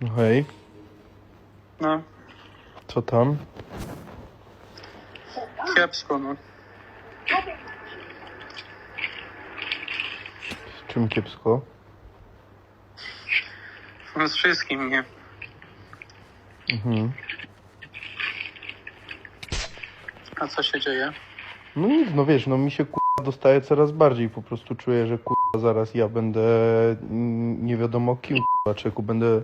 No hej, No, co tam? kiepsko, no. Czym kiepsko? No z wszystkim, nie? Mhm. A co się dzieje? No nic, no wiesz, no mi się kurwa dostaje coraz bardziej, po prostu czuję, że kurwa zaraz ja będę mm, nie wiadomo kim kurwa, czeku, będę,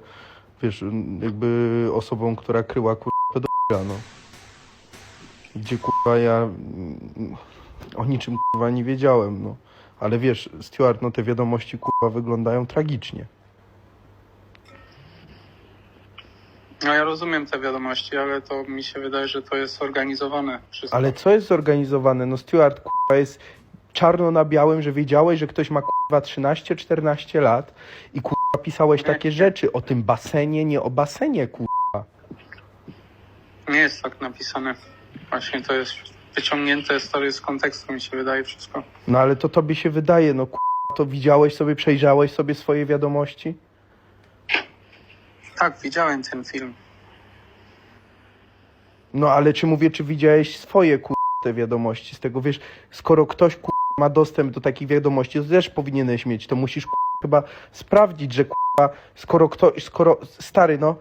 wiesz, jakby osobą, która kryła kurwa pedofila, no. Gdzie kurwa ja mm, o niczym kurwa nie wiedziałem, no. Ale wiesz, Stuart, no te wiadomości kurwa wyglądają tragicznie. No ja rozumiem te wiadomości, ale to mi się wydaje, że to jest zorganizowane wszystko. Ale co jest zorganizowane? No Stuart, kurwa, jest czarno na białym, że wiedziałeś, że ktoś ma kurwa 13-14 lat i kurwa pisałeś takie rzeczy o tym basenie, nie o basenie, kurwa. Nie jest tak napisane. Właśnie to jest wyciągnięte stary z kontekstu, mi się wydaje wszystko. No ale to tobie się wydaje, no kurwa, to widziałeś sobie, przejrzałeś sobie swoje wiadomości? Tak, widziałem ten film. No ale czy mówię, czy widziałeś swoje kurwa te wiadomości z tego, wiesz, skoro ktoś kurwa ma dostęp do takich wiadomości, to też powinieneś mieć, to musisz chyba sprawdzić, że kurwa, skoro ktoś, skoro, stary, no,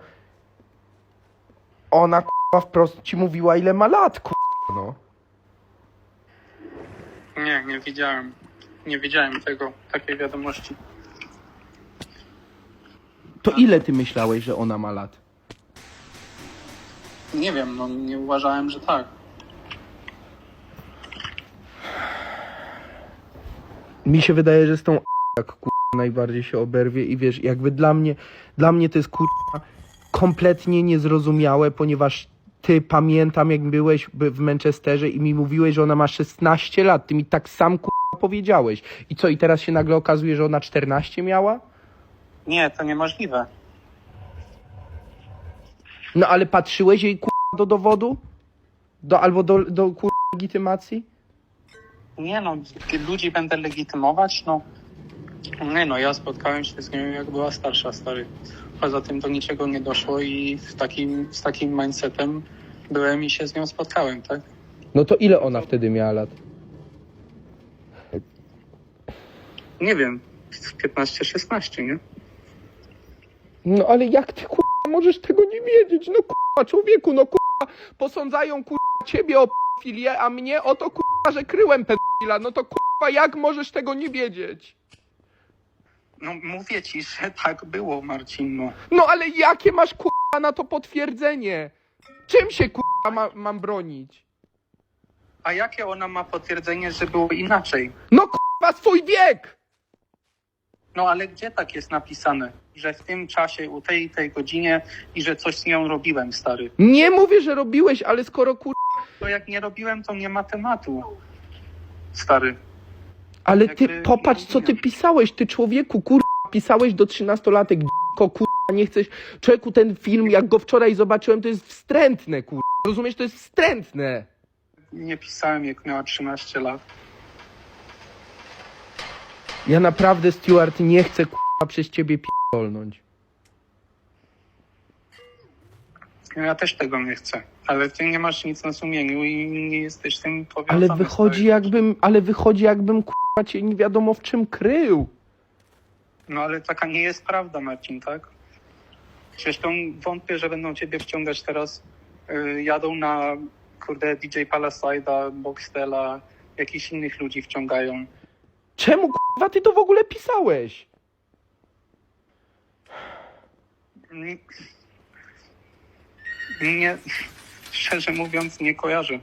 ona kurwa wprost ci mówiła, ile ma lat, kurwa, no. Nie, nie widziałem. Nie widziałem tego, takiej wiadomości. To ile ty myślałeś, że ona ma lat? Nie wiem, no nie uważałem, że tak. Mi się wydaje, że z tą jak kurwa najbardziej się oberwie i wiesz, jakby dla mnie, dla mnie to jest kurwa kompletnie niezrozumiałe, ponieważ ty pamiętam jak byłeś by- w Manchesterze i mi mówiłeś, że ona ma 16 lat, ty mi tak sam kurwa powiedziałeś. I co, i teraz się nagle okazuje, że ona 14 miała? Nie, to niemożliwe. No ale patrzyłeś jej kurwa do dowodu? Do, albo do, do kurwa legitymacji? Nie no, ludzi będę legitymować, no. Nie no, ja spotkałem się z nią jak była starsza, stary. Poza tym do niczego nie doszło i w takim, z takim mindsetem byłem i się z nią spotkałem, tak? No to ile ona wtedy miała lat? Nie wiem, 15-16, nie? No ale jak ty kurwa możesz tego nie wiedzieć? No kurwa człowieku, no kurwa posądzają kurwa ciebie o pedofilię, a mnie o to kurwa, że kryłem No to kurwa jak możesz tego nie wiedzieć? No mówię ci, że tak było, Marcin, no. No ale jakie masz kurwa na to potwierdzenie? Czym się kurwa ma, mam bronić? A jakie ona ma potwierdzenie, że było inaczej? No kurwa swój wiek! No ale gdzie tak jest napisane? Że w tym czasie, u tej tej godzinie i że coś z nią robiłem, stary. Nie mówię, że robiłeś, ale skoro kurwa... To jak nie robiłem, to nie ma tematu, stary. Ale ty Jakby- popatrz co ty pisałeś, ty człowieku kurwa pisałeś do 13-latek, d***ko, kurwa nie chcesz... Człowieku ten film, jak go wczoraj zobaczyłem, to jest wstrętne kurwa. Rozumiesz, to jest wstrętne. Nie pisałem, jak miała 13 lat. Ja naprawdę, Stuart, nie chcę kurwa przez ciebie pierdolnąć. Ja też tego nie chcę. Ale ty nie masz nic na sumieniu i nie jesteś tym powiązany. Ale wychodzi jakbym, ale wychodzi jakbym kurwa cię nie wiadomo w czym krył. No ale taka nie jest prawda, Marcin, tak? Zresztą wątpię, że będą ciebie wciągać teraz. Yy, jadą na, kurde, DJ Palaside'a, Boxtela, jakichś innych ludzi wciągają. Czemu kurwa ty to w ogóle pisałeś? Nie, nie, szczerze mówiąc, nie kojarzę.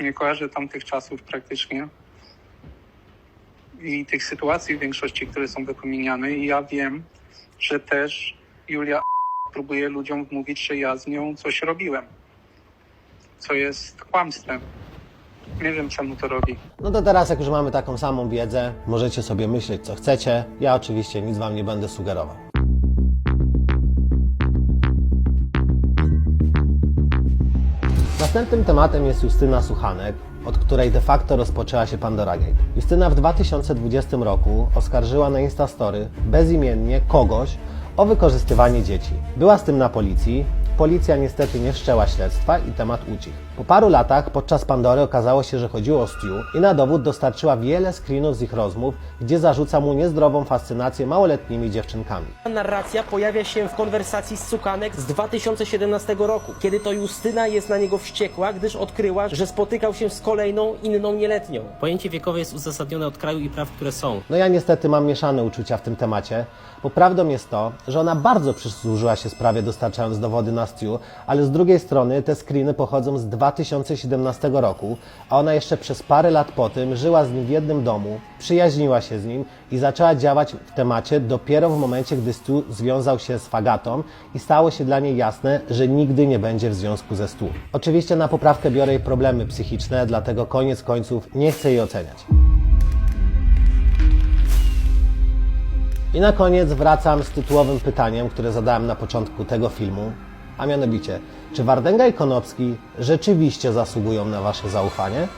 Nie kojarzę tamtych czasów praktycznie. I tych sytuacji w większości, które są wypominane. I ja wiem, że też Julia próbuje ludziom wmówić, że ja z nią coś robiłem. Co jest kłamstwem. Nie wiem, czemu to robi. No to teraz, jak już mamy taką samą wiedzę, możecie sobie myśleć, co chcecie. Ja oczywiście nic Wam nie będę sugerował. Następnym tematem jest Justyna Suchanek, od której de facto rozpoczęła się Pandora Gate. Justyna w 2020 roku oskarżyła na Instastory bezimiennie kogoś o wykorzystywanie dzieci. Była z tym na policji. Policja niestety nie wszczęła śledztwa i temat ucichł. Po paru latach podczas Pandory okazało się, że chodziło o Stu i na dowód dostarczyła wiele screenów z ich rozmów, gdzie zarzuca mu niezdrową fascynację małoletnimi dziewczynkami. narracja pojawia się w konwersacji z Sukanek z 2017 roku, kiedy to Justyna jest na niego wściekła, gdyż odkryła, że spotykał się z kolejną inną nieletnią. Pojęcie wiekowe jest uzasadnione od kraju i praw, które są. No ja niestety mam mieszane uczucia w tym temacie, bo prawdą jest to, że ona bardzo przysłużyła się sprawie dostarczając dowody na Stu, ale z drugiej strony te screeny pochodzą z 2017 roku, a ona jeszcze przez parę lat po tym żyła z nim w jednym domu, przyjaźniła się z nim i zaczęła działać w temacie dopiero w momencie, gdy Stu związał się z Fagatą i stało się dla niej jasne, że nigdy nie będzie w związku ze Stu. Oczywiście na poprawkę biorę jej problemy psychiczne, dlatego koniec końców nie chcę jej oceniać. I na koniec wracam z tytułowym pytaniem, które zadałem na początku tego filmu, a mianowicie, czy Wardęga i Konopski rzeczywiście zasługują na Wasze zaufanie?